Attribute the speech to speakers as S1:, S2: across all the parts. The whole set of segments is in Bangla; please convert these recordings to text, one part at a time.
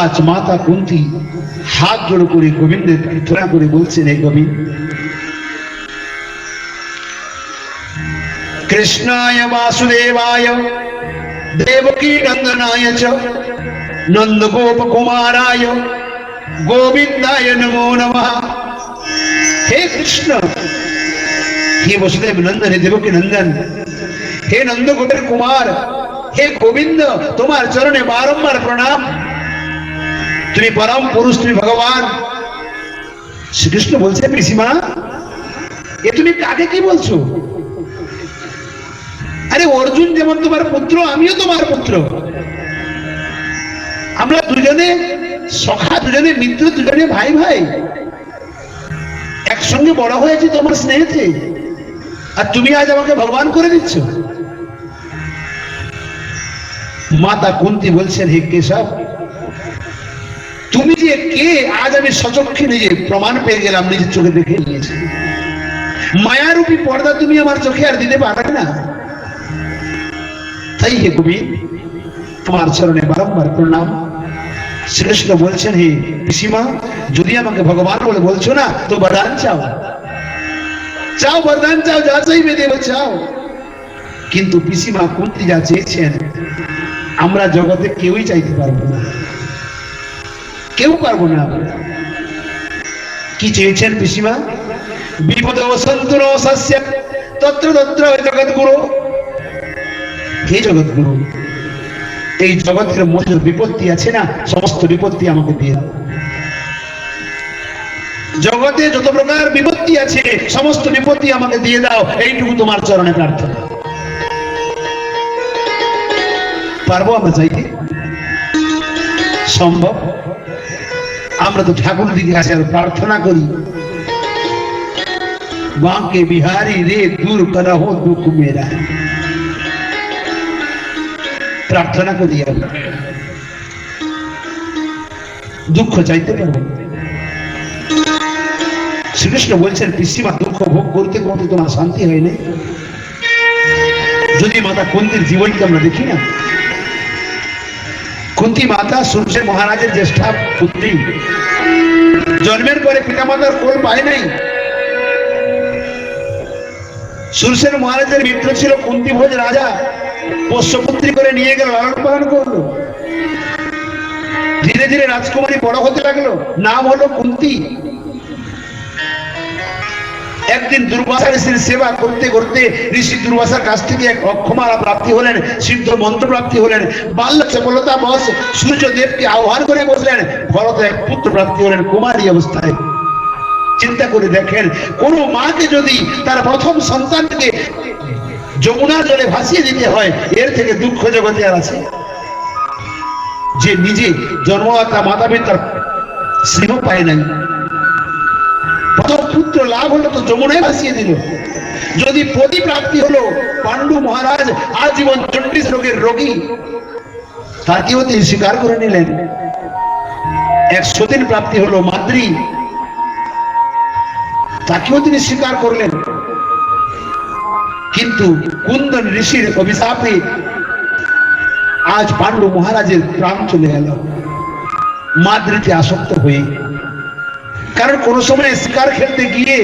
S1: আজ মাতা কুন্তি হাত জোড়ো করে গোবিন্দের প্রার্থনা করে বলছেন, হে গোবিন্দ, কৃষ্ণায় বাসুদেবায়, দেবকী নন্দনায় চ নন্দ গোপ কুমারায় গোবিন্দায় নমো নমঃ। হে কৃষ্ণ, হে বসুদেব নন্দন, হে দেবকী নন্দন, হে নন্দ গোপের কুমার, হে গোবিন্দ, তোমার চরণে বারম্বার প্রণাম। তুমি পরম পুরুষ, তুমি ভগবান। শ্রীকৃষ্ণ বলছে, পিসিমা, এ তুমি কাকে কি বলছো? আরে, অর্জুন যেমন তোমার পুত্র, আমিও তোমার পুত্র। আমরা দুজনে সখা, দুজনে মিত্র, দুজনে ভাই ভাই। একসঙ্গে বড় হয়েছে তোমার স্নেহেতে। আর তুমি আজ আমাকে ভগবান করে দিচ্ছ। মাতা কুন্তি বলছেন, হে কেশব তুমি যে কে, আজ আমি সচক্ষে নিজে প্রমাণ পেয়ে গেলাম, নিজের চোখে দেখে নিয়েছি। মায়ারূপী পর্দা তুমি আমার চোখে আর দিতে পারবে না। তাই হে কবি তোমার চরণে বারম্বার প্রণাম। শ্রীকৃষ্ণ বলছেন, হে পিসিমা, যদি আমাকে ভগবান বলে বলছো না, তো বরদান চাও। চাও, বরদান চাও, যা চাইবে দেব চাও। কিন্তু পিসিমা কুন্তি যা চেয়েছেন, আমরা জগতে কেউই চাইতে পারব না। কেউ পারব না কি চেয়েছেন পিসিমা? বিপদ সন্তুর সস্য তত্র তত্র জগৎগুরু। হে জগৎগুরু, এই জগতের মধ্যে বিপত্তি আছে না? সমস্ত বিপত্তি আমাকে দিয়ে জগতে যত প্রকার বিপত্তি আছে, সমস্ত বিপত্তি আমাকে দিয়ে দাও। এইটুকু তোমার চরণে প্রার্থনা। পারব আমরা চাইতে সম্ভব? আমরা তো ঠাকুর দিকে আসে আর প্রার্থনা করি। বাঁকে বিহারি রে, দূর করহ দুঃখ মেরা। প্রার্থনা করি আমরা দুঃখ চাইতে পারব। শ্রীকৃষ্ণ বলছেন, পিসিমা, দুঃখ ভোগ করতে করতে তোমার শান্তি হয়নি যদি মাতা কুন্তির জীবনকে আমরা দেখি না কুন্তি মাতা সূর্য মহারাজের জ্যেষ্ঠা পুত্রী জন্মের পরে পিতামাতার কোল পায় নাই। সূর্যের মহারাজের মিত্র ছিল কুন্তি ভোজ রাজা। পোষ্যপুত্রী করে নিয়ে গেল, লালন পালন করল। ধীরে ধীরে রাজকুমারী বড় হতে লাগল। নাম হলো কুন্তি। একদিন দুর্বাসা ঋষির সেবা করতে করতে ঋষি দুর্বাসার কাছ থেকে এক অক্ষমারা প্রাপ্তি হলেন, সিদ্ধ মন্ত্র প্রাপ্তি হলেন, বাল্য সফলতা বস সূর্যদেবকে আহ্বান করে বসলেন ভরত এক পুত্র প্রাপ্তি হলেন কুমারী অবস্থায়। চিন্তা করে দেখেন, কোন মাকে যদি তার প্রথম সন্তানকে যমুনার জলে ভাসিয়ে দিতে হয়, এর থেকে দুঃখ জগতে আর আছে। যে নিজে জন্মদাতা মাতা পিতার স্নেহ পায় নাই। পুত্র লাভ হলো তো যমুনায় ভাসিয়ে দিল। যদি পতি প্রাপ্তি হলো, পাণ্ডু মহারাজ আজীবন চন্ডিস রোগের রোগী। তাকেও তিনি স্বীকার করে নিলেন। এক সতীন প্রাপ্তি হলো মাদ্রি। তাকেও তিনি স্বীকার করলেন। কিন্তু কুন্দন ঋষির অভিশাপে আজ পাণ্ডু মহারাজের প্রাণ চলে গেল। মাদ্রিতে আসক্ত হয়ে কারণ কোন সময় শিকার খেলতে গিয়ে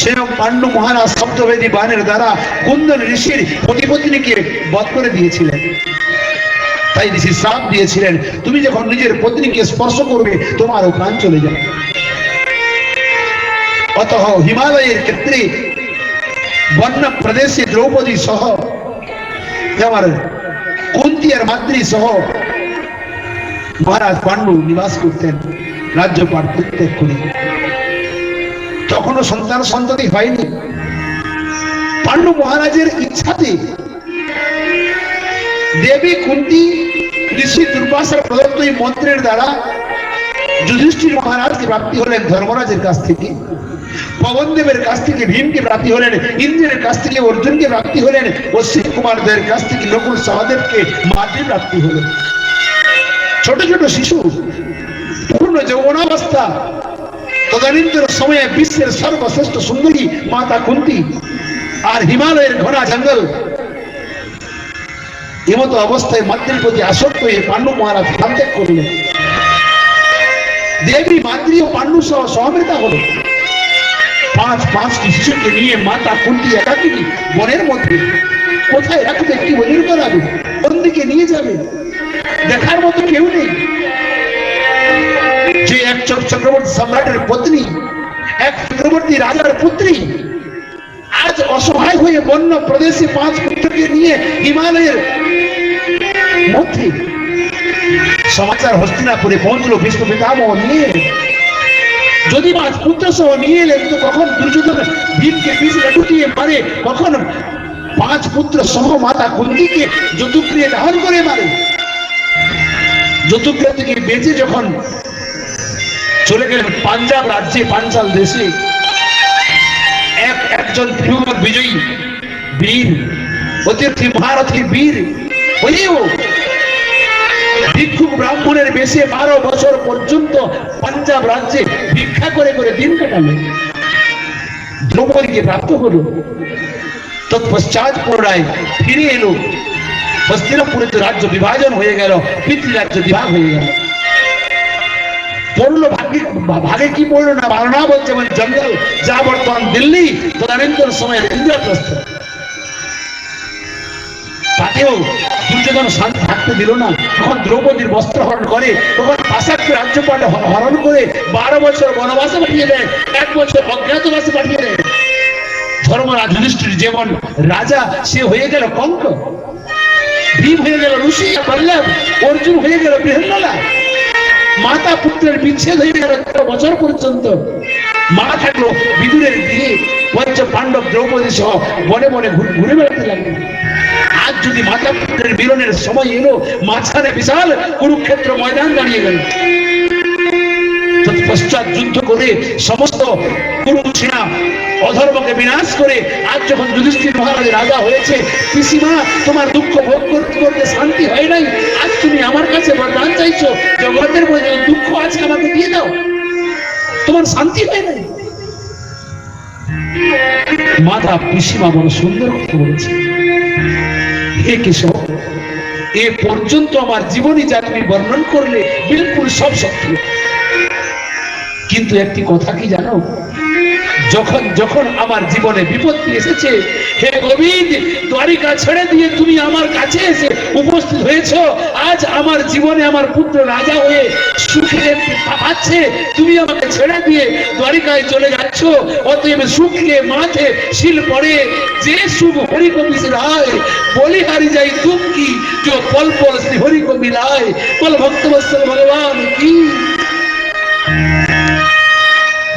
S1: সেরকম পাণ্ডু মহারাজ শব্দবেদী বানের দ্বারা কুন্দন ঋষির পতিপত্নীকে বধ করে দিয়েছিলেন। তাই ঋষি শ্রাপ দিয়েছিলেন, তুমি যখন নিজের পত্নীকে স্পর্শ করবে তোমারও প্রাণ চলে যাবে। অত হিমালয়ের ক্ষেত্রে বন্য প্রদেশে দ্রৌপদী সহ আমার কুন্তি আর মাদ্রি সহ মহারাজ পাণ্ডু নিবাস করতেন। রাজ্যপাট প্রত্যেক করে। তখনও সন্তান সন্ততি হয়নি। পাণ্ডু মহারাজের ইচ্ছাতে দেবী কুন্তি ঋষি দুর্বাসার প্রদত্ত এই মন্ত্রের দ্বারা যুধিষ্ঠির মহারাজকে প্রাপ্তি হলেন ধর্মরাজের কাছ থেকে, পবনদেবের কাছ থেকে, ভীমকে প্রাপ্তি হলেন, ইন্দ্রের কাছ থেকে, অর্জুনকে প্রাপ্তি হলেন অশ্বিন কুমারদের কাছ থেকে, নকুল সহদেবকে মাতৃ প্রাপ্তি হলেন। ছোট ছোট শিশু পূর্ণ যৌবনাবস্থা তদানীন্তন সময়ে বিশ্বের সর্বশ্রেষ্ঠ সুন্দরী মাতা কুন্তি আর হিমালয়ের ঘোড়া জঙ্গল, এমতো অবস্থায় মাতৃর প্রতি আসক্ত হয়ে পাণ্ডু মহারাজ ত্যাগ করলেন। দেবী, মাতৃ ও পাণ্ডু সহ সহমৃতা হলো। পাঁচ পাঁচটি শিশুকে নিয়ে মাতা কুন্তি একাকিনী বনের মধ্যে কোথায় রাখবে, কি বলির করাবে, কোন দিকে নিয়ে যাবে, দেখার মতো কেউ নেই। যে এক চক্রবর্তী সম্রাটের পত্নী, এক চক্রবর্তী রাজার পুত্রী। আজ অসহায় হয়ে বন্য প্রদেশে পাঁচ পুত্রকে নিয়ে হিমালয়ের মধ্যে সমাচার হস্তিনাপুরে পৌঁছলো বিষ্ণু পিতামহ নিয়ে। যদি পাঁচ পুত্র সহ নিয়ে এলেন, তো কখন দুর্যোধন ভীমকে পিছনে লুটিয়ে মারে? কখন পাঁচ পুত্র সহ মাতা কুন্তিকে যতুক্রিয়ে ধারণ করে মারে? যতুক্রিয়া থেকে বেঁচে যখন চলে গেলেন পাঞ্জাব রাজ্যে, পাঞ্চাল দেশে। এক, একজন প্রিয় বিজয়ী বীর, অতিথি মহারথী বীর হয়েও ভিক্ষুক ব্রাহ্মণের বেশে বারো বছর পর্যন্ত পাঞ্জাব রাজ্যে ভিক্ষা করে করে দিন কাটালো দ্রৌপদীকে প্রাপ্ত হলো। তৎপশ্চাৎ পুনরায় ফিরে এলো। হস্তিনাপুরে রাজ্য বিভাজন হয়ে গেল পিতৃরাজ্য বিভাগ হয়ে গেল। পড়ল, ভাগ্যে ভাগে কি পড়ল না? বারণা বলছে মানে জঙ্গল যা বর্তমান দিল্লি তদানীন্তন সময় ইন্দ্রপ্রস্থ তাতেও দুর্যোধন শান্তি থাকতে দিল না। তখন দ্রৌপদীর বস্ত্র হরণ করে, তখন পাশাক্য রাজ্যপাল হরণ করে বারো বছর বনবাসে পাঠিয়ে দেয়, এক বছর অজ্ঞাতবাসে পাঠিয়ে দেয়। ধর্মরাজ যুধিষ্ঠির যেমন রাজা, সে হয়ে গেল কঙ্ক ভীম হয়ে গেল ঋষি বল্লভ, অর্জুন হয়ে গেল বৃহন্নলা মাতা পুত্রের বিচ্ছেদ হয়ে গেল বছর পর্যন্ত। মা থাকল বিদুরের দিকে পঞ্চ পাণ্ডব দ্রৌপদী সহ বনে মনে ঘুরে- বেড়াতে লাগল? আজ যদি মাতা পুত্রের মিলনের সময় এলো, মাঝখানে বিশাল কুরুক্ষেত্র ময়দান দাঁড়িয়ে গেল। তৎপশ্চাৎ যুদ্ধ করে সমস্ত কুরু সেনা অধর্মকে বিনাশ করে আজ যখন যুধিষ্ঠির মহারাজ রাজা হয়েছে, পিসিমা, তোমার দুঃখ ভোগ করতে করতে শান্তি হয় নাই। আজ তুমি আমার কাছে বরদান চাইছো, জগতের মধ্যে দুঃখ আজকে আমাকে দিয়ে দাও। তোমার শান্তি হয় নাই। মাতা পিসিমা বড় সুন্দর কথা বলেছে। হে কেশব, এ পর্যন্ত আমার জীবনী যা তুমি বর্ণন করলে, বিলকুল সব সত্য। কিন্তু একটি কথা কি জানো? যখন যখন আমার জীবনে বিপত্তি এসেছে, হে গোবিন্দ, দ্বারিকা ছেড়ে দিয়ে তুমি আমার কাছে এসে উপস্থিত হয়েছ। আজ আমার জীবনে আমার পুত্র রাজা হয়ে সুখে পাচ্ছে। তুমি আমাকে ছেড়ে দিয়ে দ্বারিকায় চলে যাচ্ছ। অতএব সুখকে মাঠে শিল পড়ে। যে সুখ হরিকবি রায় বলি হারি যাই তুমি কি কেউ পল পল শ্রী হরিকবি রায় বল ভক্তবৎসল ভগবান, কি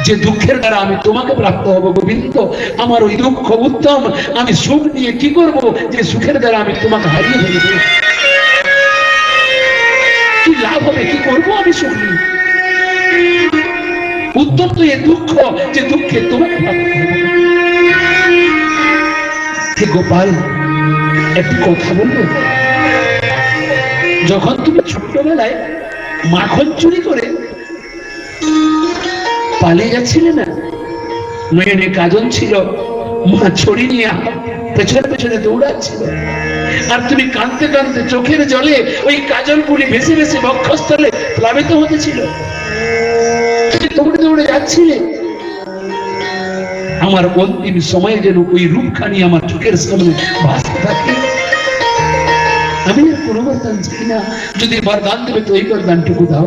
S1: যে দুঃখের দ্বারা আমি তোমাকে প্রাপ্ত হব গোবিন্দ, আমার ওই দুঃখ উত্তম। আমি সুখ নিয়ে কি করব যে সুখের দ্বারা আমি তোমাকে হারিয়ে ফেলব কি লাভ হবে? কি করব আমি সুখ নিয়ে? উত্তম তো এ দুঃখ যে দুঃখে তোমাকে প্রাপ্ত হব। গোপাল, একটি কথা বলব? যখন তুমি ছোট্টবেলায় মাখন চুরি করে পালিয়ে যাচ্ছিলে না? নয়নে কাজল ছিল। মা ছড়ি নিয়ে পেছনে পেছনে দৌড়াচ্ছিল। আর তুমি কাঁদতে কাঁদতে চোখের জলে ওই কাজলগুলি ভেসে ভেসে বক্ষস্থলে প্লাবিত হতেছিল দৌড়ে দৌড়ে যাচ্ছিলে। আমার অন্তিম সময়ে যেন ওই রূপখানি আমার চোখের সামনে ভাসতে থাকে। আমি আর কোনো বরদান চাই না। যদি বরদান দেবে তো ওই বরদানটুকু দাও।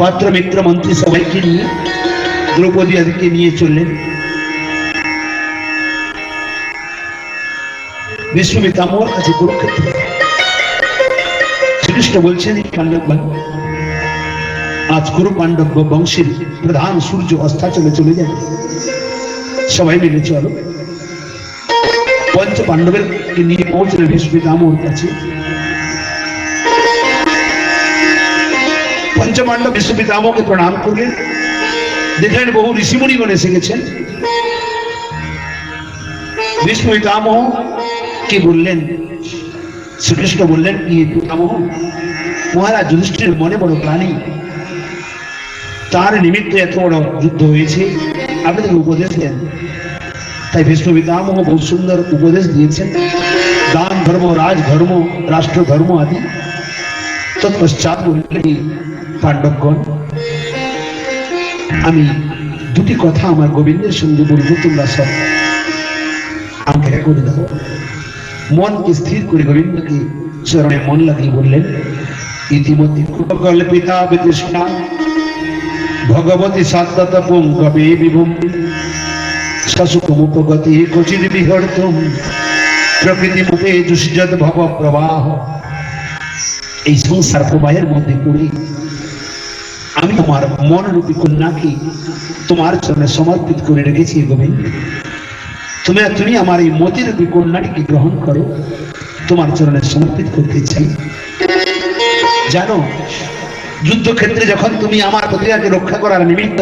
S1: পাত্র মিত্র মন্ত্রী সবাইকে নিয়ে দ্রৌপদী আদিকে নিয়ে চললেন। বিশ্বমিতামর কাছে কুরুক্ষেত্র শ্রীকৃষ্ণ বলছেন, পাণ্ডব আজ কুরু পাণ্ডব বংশের প্রধান সূর্য অস্তাচলে চলে যাবে সবাই মিলে চলো। পঞ্চ পাণ্ডবের নিয়ে পৌঁছলেন ভীষ্মিতামর কাছে। পঞ্চ পঞ্চমাণ্ড বিশ্বপিতামহকে প্রণাম করলেন। দেখলেন বহু ঋষিমণিগণ এসে গেছেন বিষ্ণু কি বললেন? শ্রীকৃষ্ণ বললেন কি পিতামহ, মহারাজ যুধিষ্ঠির মনে বড় প্রাণী। তার নিমিত্তে এত বড় যুদ্ধ হয়েছে। আপনি তাকে উপদেশ দেন। তাই বিষ্ণু পিতামহ বহু সুন্দর উপদেশ দিয়েছেন। দান ধর্ম রাজ ধর্ম রাষ্ট্র ধর্ম আদি। তৎপশ্চাৎ বললেন পাণ্ডবগণ, আমি দুটি কথা আমার গোবিন্দের সঙ্গে বলব, তোমরা সব আমাকে করে দাও। মনকে স্থির করে গোবিন্দকে চরণে মন লাগিয়ে বললেন, ইতিমধ্যে কল্পিতা বিতৃষ্ণা, ভগবতী সাত্তত পুঙ্গবে বিভুম শাশুকমুপগতি ক্বচিৎ বিহর্তুম প্রকৃতি মুখে যুষিজত ভব প্রবাহ এই সংসার প্রবাহের মধ্যে পড়ে আমি তোমার মনরূপী কন্যাকে তোমার চরণে সমর্পিত করে রেখেছি গোবিন্দ। তুমি তুমি আমার এই মতিরূপী কন্যাটিকে গ্রহণ করো, তোমার চরণে সমর্পিত করতে চাই। জানো, যুদ্ধক্ষেত্রে যখন তুমি আমার প্রতিজ্ঞাকে রক্ষা করার নিমিত্ত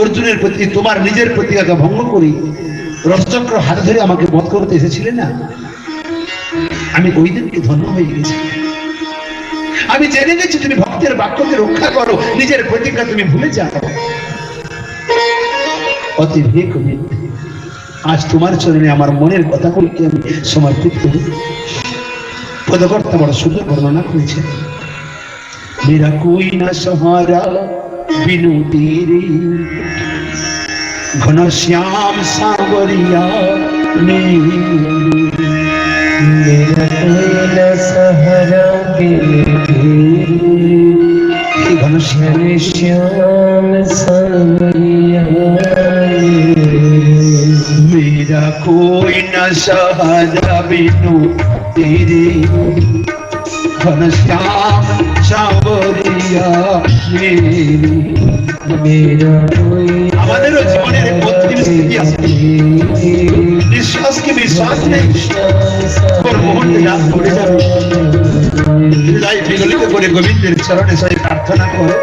S1: অর্জুনের প্রতি, তোমার নিজের প্রতিজ্ঞাকে ভঙ্গ করি রথচক্র হাতে ধরে আমাকে বধ করতে এসেছিলে না? আমি ওই দিনকে ধন্য হয়ে গেছি। আমি জেনে গেছি তুমি ভক্তের বাক্যকে রক্ষা করো, নিজের প্রতিজ্ঞা তুমি ভুলে যাও। অতি ভিক আজ তোমার চরণে আমার মনের কথাগুলোকে আমি সমর্পিত করি। পদকর্তা বড় সুন্দর বর্ণনা
S2: করেছে মেরা কুই না
S1: সহারা, বিনু
S2: ঘন শ্যাম সাগরিয়া
S1: নেই ঘনশ্যাম শ্যাম সামরিয়া মেরা কোই না সহারা বিনু তেরে
S2: ঘনশ্যাম সামরিয়া
S1: আমাদেরও জীবনের প্রতিটি স্থিতি আছে। নিঃশ্বাসকে বিশ্বাস নেই। তোর মুহূর্তে রাত পড়ে যাবে। হৃদয় বিগলিত করে গোবিন্দের চরণে সবাই প্রার্থনা করো।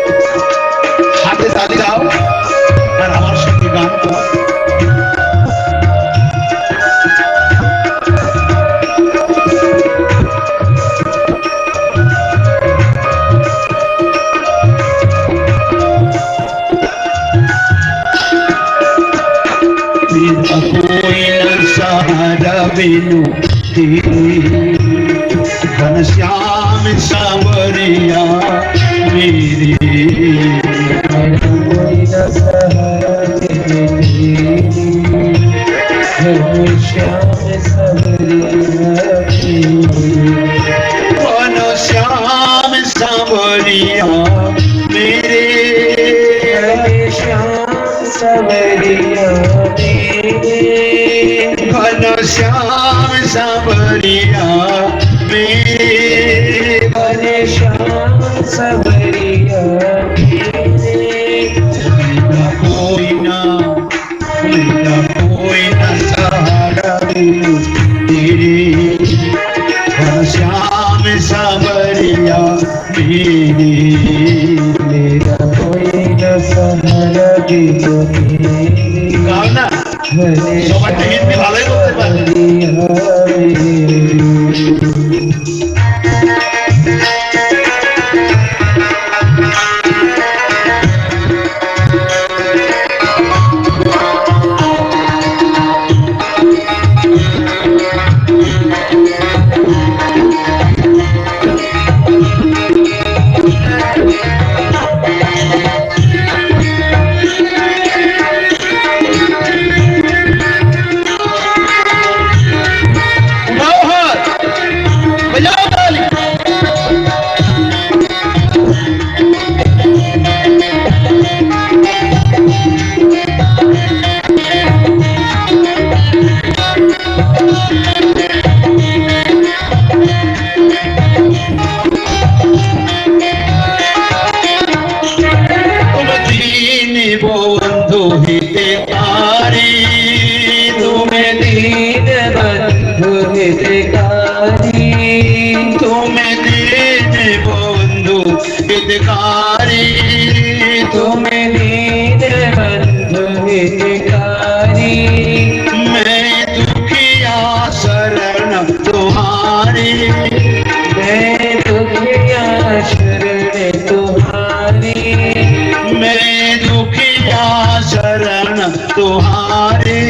S1: तुम्हारी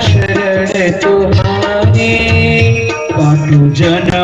S2: शरण तुम्हारी। बाटू जना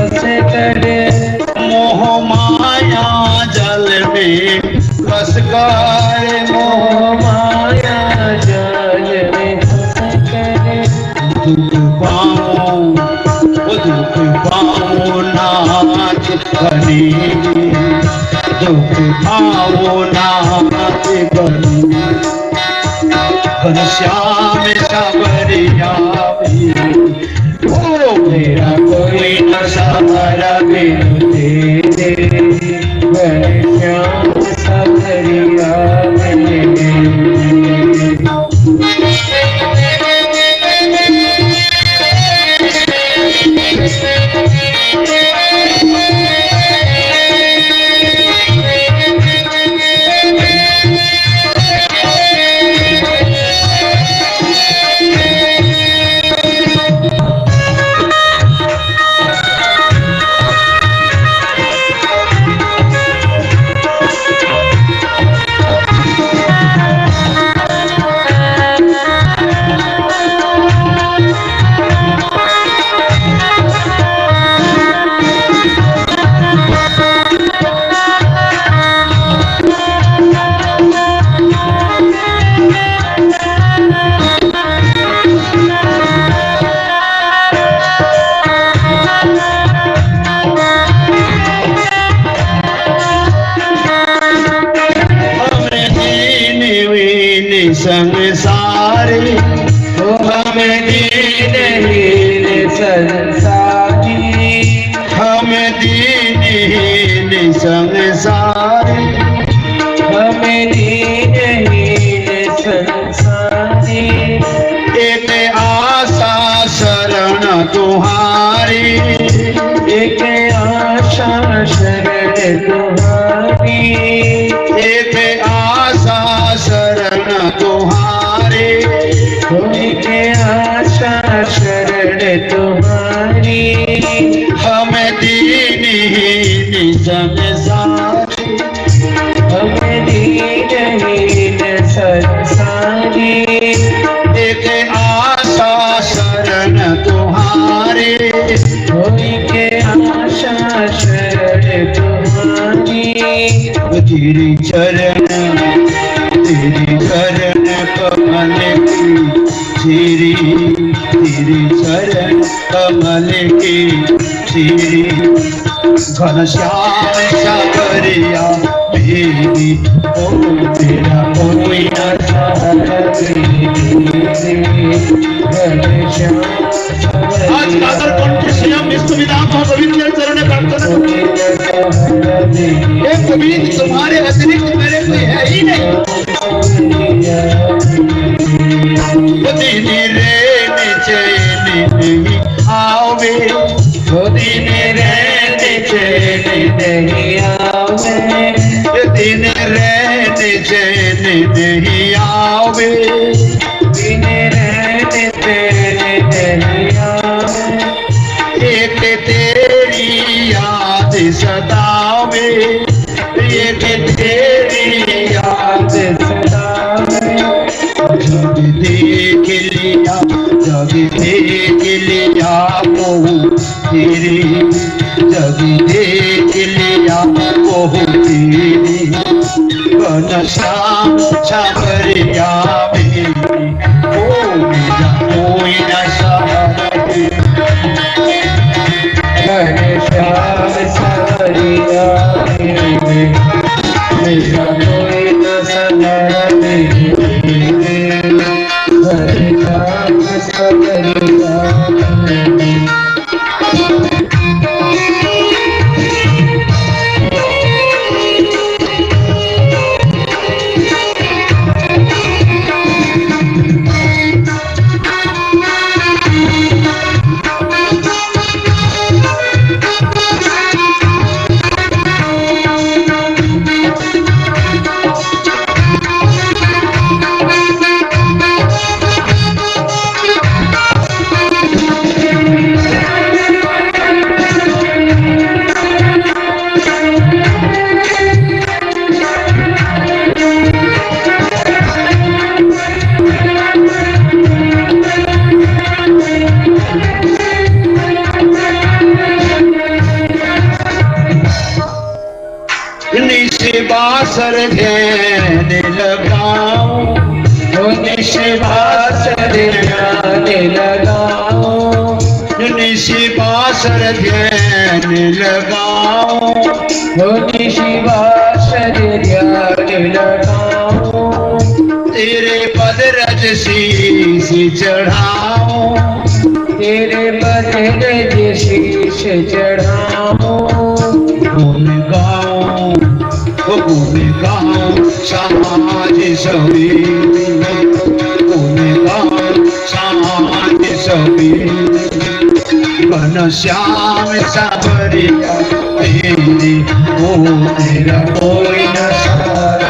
S2: श्याम
S1: सब चरण तेरी चरण कमल की श्री तेरी चरण कमल की श्री घनश्याम सागरिया भेदी ओ तेरा पुनिया आज माधर कंठ श्याम विश्वविदाम भगवित चरण प्रार्थना एक गोविंद तुम्हारे Thank you. नशा
S2: छापरिया चढ़ाओ, तेरे
S1: बदले ये शीश
S2: चढ़ाओ।
S1: गुण गाओ गुण गाओ, समाज सभी गुण गाओ, समाज सभी बन श्याम साबरिया तेरा कोई न सारा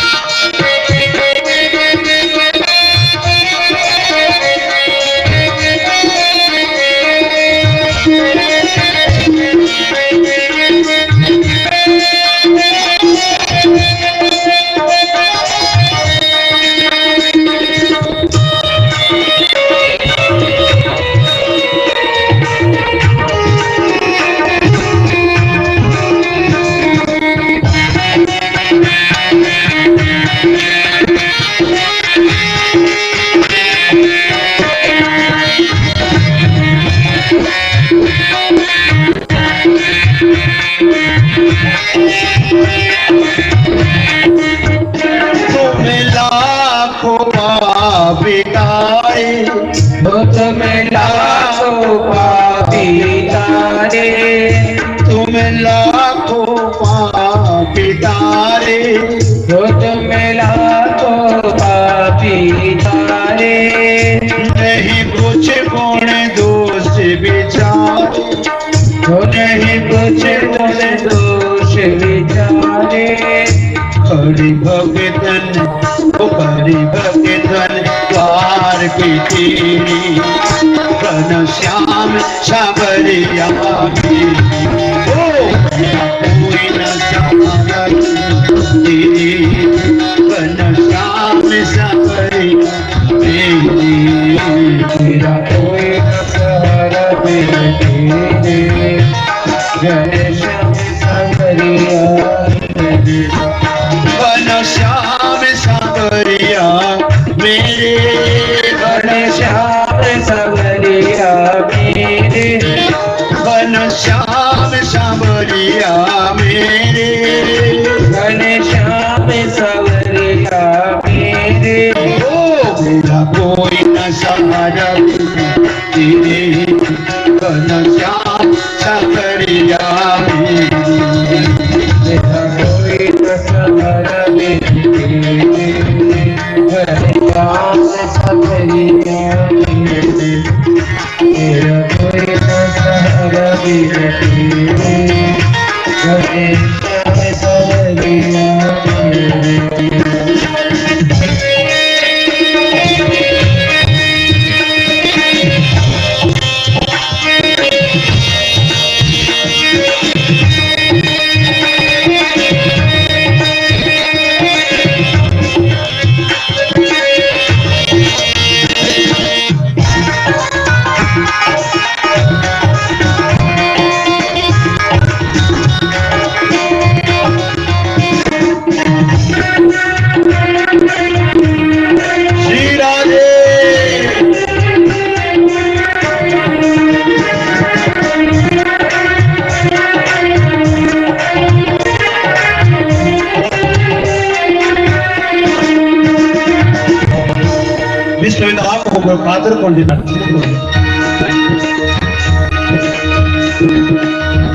S2: ভগতন হরি ভগতন দ্বার পিতিনি
S1: প্রণ শ্যাম সাবরিয়া ও শ্যাম
S2: রাজা তিনি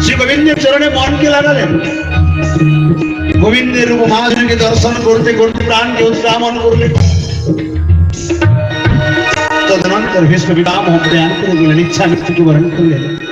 S2: श्री गोविंद चरणे
S1: मान केला गेले गोविंद रूप महाजन के दर्शन करते करते प्राण के घेऊन रामन करले तदनंतर हे सविराम होते आणि इच्छा मृत्यूचे कर ले